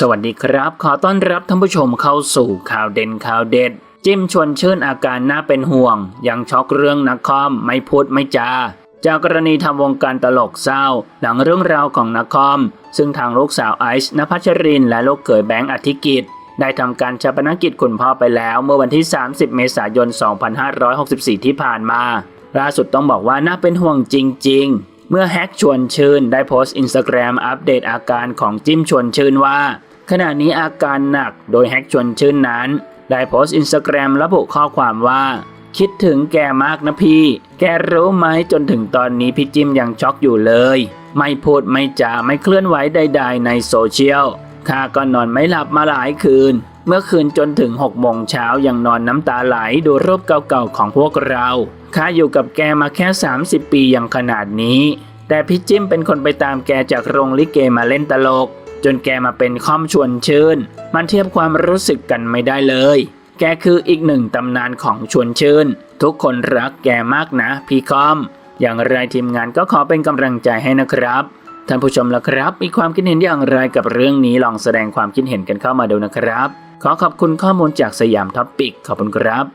สวัสดีครับ ขอต้อนรับท่านผู้ชมเข้าสู่ข่าวเด่นข่าวเด็ด จิ้มชวนชื่นอาการน่าเป็นห่วง ยังช็อกเรื่องนักคอมไม่พูดไม่จา จากกรณีทำวงการตลกเศร้า หลังเรื่องราวของนักคอม ซึ่งทางลูกสาวไอซ์นภัชริน และลูกเขยแบงค์อธิกิจ ได้ทำการชาปนกิจคุณพ่อไปแล้วเมื่อวันที่ 30 เมษายน 2564 ที่ผ่านมาล่าสุดต้องบอกว่าน่าเป็นห่วงจริง ๆ เมื่อแฮกชวนชื่นได้โพสต์อินสตาแกรมอัปเดตอาการของจิ้มชวนชื่นว่า ขณะนี้อาการหนักโดยแฮกชวนชื่นนั้น ได้โพสต์อินสตาแกรมระบุข้อความว่า คิดถึงแกมากนะพี่ แกรู้ไหมจนถึงตอนนี้พี่จิ้มยังช็อกอยู่เลย ไม่พูดไม่จาไม่เคลื่อนไหวใด ๆ ในโซเชียลข้าก็นอนไม่หลับมาหลายคืน เมื่อคืนจนถึง6โมงเช้ายังนอนน้ำตาไหลดูรูปเก่าๆของพวกเรา ข้าอยู่กับแกมาแค่ 30 ปีอย่างขนาดนี้ แต่พี่จิ้มเป็นคนไปตามแกจากโรงลิเกมาเล่นตลก จนแกมาเป็นค่อมชวนชื่น มันเทียบความรู้สึกกันไม่ได้เลย แกคืออีกหนึ่งตำนานของชวนชื่น ทุกคนรักแกมากนะ พี่คอม อย่างไรทีมงานก็ขอเป็นกำลังใจให้นะครับท่านผู้ชมล่ะครับ มีความคิดเห็นอย่างไรกับเรื่องนี้ลองแสดงความคิดเห็นกันเข้ามาดูนะครับ ขอขอบคุณข้อมูลจากสยามท็อปปิกขอบคุณครับ